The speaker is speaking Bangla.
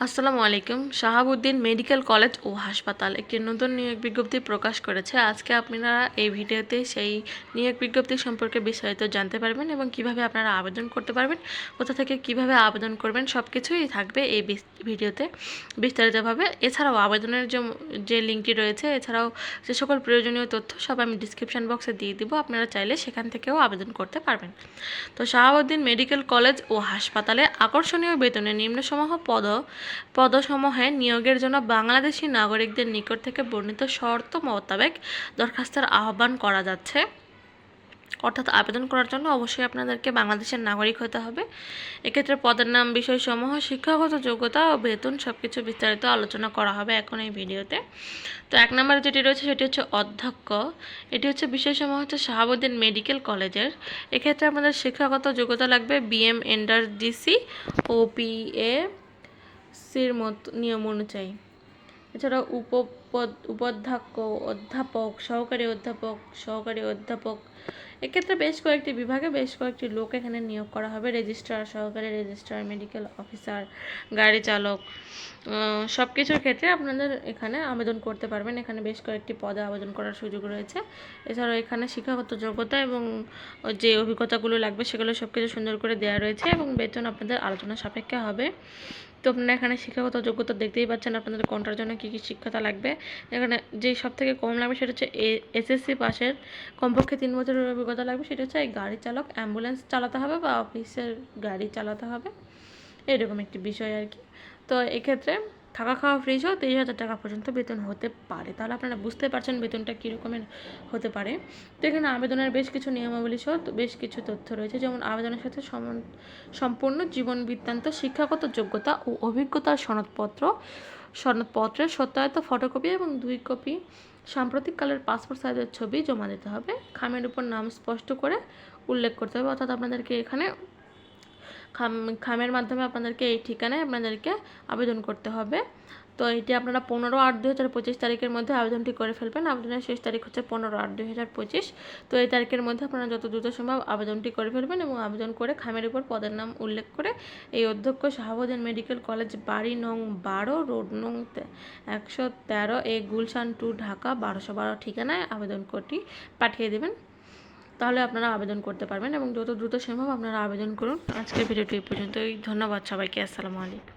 আসসালামু আলাইকুম। শাহাবুদ্দিন মেডিকেল কলেজ ও হাসপাতাল একটি নতুন নিয়োগ বিজ্ঞপ্তি প্রকাশ করেছে। আজকে আপনারা এই ভিডিওতে সেই নিয়োগ বিজ্ঞপ্তি সম্পর্কে বিস্তারিত জানতে পারবেন এবং কীভাবে আপনারা আবেদন করতে পারবেন, কোথা থেকে কীভাবে আবেদন করবেন সব কিছুই থাকবে এই ভিডিওতে বিস্তারিতভাবে। এছাড়াও আবেদনের যে লিঙ্কটি রয়েছে, এছাড়াও যে সকল প্রয়োজনীয় তথ্য সব আমি ডিসক্রিপশন বক্সে দিয়ে দিব। আপনারা চাইলে সেখান থেকেও আবেদন করতে পারবেন। তো শাহাবুদ্দিন মেডিকেল কলেজ ও হাসপাতালে আকর্ষণীয় বেতনে নিম্নসমূহ পদ পদসমূহে নিয়োগের জন্য বাংলাদেশি নাগরিকদের নিকট থেকে বর্ণিত শর্ত মোতাবেক দরখাস্তের আহ্বান করা যাচ্ছে। অর্থাৎ আবেদন করার জন্য অবশ্যই আপনাদেরকে বাংলাদেশের নাগরিক হতে হবে। এক্ষেত্রে পদের নাম, বিষয়সমূহ, শিক্ষাগত যোগ্যতা ও বেতন সব কিছু বিস্তারিত আলোচনা করা হবে এখন এই ভিডিওতে। তো এক নম্বরে যেটি রয়েছে সেটি হচ্ছে অধ্যক্ষ। এটি হচ্ছে বিষয়সমূহ হচ্ছে শাহাবুদ্দিন মেডিকেল কলেজের। এক্ষেত্রে আপনাদের শিক্ষাগত যোগ্যতা লাগবে বিএম, এন্ডার, ডিসি ও পিএ সির মত নিয়ম অনুযায়ী। এছাড়াও উপপদ উপাধ্যক্ষ, অধ্যাপক, সহকারী অধ্যাপক সহকারী অধ্যাপক। এক্ষেত্রে বেশ কয়েকটি বিভাগে বেশ কয়েকটি লোক এখানে নিয়োগ করা হবে। রেজিস্ট্রার, সহকারী রেজিস্ট্রার, মেডিকেল অফিসার, গাড়ি চালক সব কিছুর ক্ষেত্রে আপনাদের এখানে আবেদন করতে পারবেন। এখানে বেশ কয়েকটি পদে আবেদন করার সুযোগ রয়েছে। এছাড়াও এখানে শিক্ষাগত যোগ্যতা এবং যে অভিজ্ঞতাগুলো লাগবে সেগুলো সব কিছু সুন্দর করে দেওয়া রয়েছে এবং বেতন আপনাদের আলোচনা সাপেক্ষে হবে। তো আপনারা এখানে শিক্ষাগত যোগ্যতা দেখতেই পাচ্ছেন। আপনাদের কোনটার জন্য কী কী শিক্ষতা লাগবে এখানে যেই সব থেকে কম লাগবে সেটা হচ্ছে এসএসসি পাশের কমপক্ষে তিন বছরের অভিজ্ঞতা লাগবে, সেটা হচ্ছে গাড়ি চালক অ্যাম্বুলেন্স চালাতে হবে বা অফিসের গাড়ি চালাতে হবে। এরকম একটি বিষয় আর কি। তো এক্ষেত্রে থাকা খাওয়া ফ্রি সহ তেইশ হাজার টাকা পর্যন্ত বেতন হতে পারে। তাহলে আপনারা বুঝতে পারছেন বেতনটা কীরকমের হতে পারে। তো এখানে আবেদনের বেশ কিছু নিয়মাবলী সহ বেশ কিছু তথ্য রয়েছে, যেমন আবেদনের সাথে সম্পূর্ণ জীবন বৃত্তান্ত, শিক্ষাগত যোগ্যতা ও অভিজ্ঞতার সনদপত্র, সনদপত্রের সত্যায়িত ফটোকপি এবং দুই কপি সাম্প্রতিককালের পাসপোর্ট সাইজের ছবি জমা দিতে হবে। খামের উপর নাম স্পষ্ট করে উল্লেখ করতে হবে, অর্থাৎ আপনাদেরকে এখানে খাম, খামের মাধ্যমে আপনাদেরকে এই ঠিকানায় আপনাদেরকে আবেদন করতে হবে। তো এটি আপনারা পনেরো আট দুই হাজার পঁচিশ তারিখের মধ্যে আবেদনটি করে ফেলবেন। আবেদনের শেষ তারিখ হচ্ছে পনেরো আট দুই হাজার পঁচিশ। তো এই তারিখের মধ্যে আপনারা যত দ্রুত সম্ভব আবেদনটি করে ফেলবেন এবং আবেদন করে খামের উপর পদের নাম উল্লেখ করে এই অধ্যক্ষ শাহাবুদ্দিন মেডিকেল কলেজ বাড়ি নং বারো, রোড নং একশো তেরো এ গুলশান টু ঢাকা বারোশো বারো ঠিকানায় আবেদন করটি পাঠিয়ে দেবেন। তাহলে আপনারা আবেদন করতে পারবেন এবং যত দ্রুত সম্ভব আপনারা আবেদন করুন। আজকের ভিডিওটি এই পর্যন্তই। ধন্যবাদ সবাইকে। আসসালামু আলাইকুম।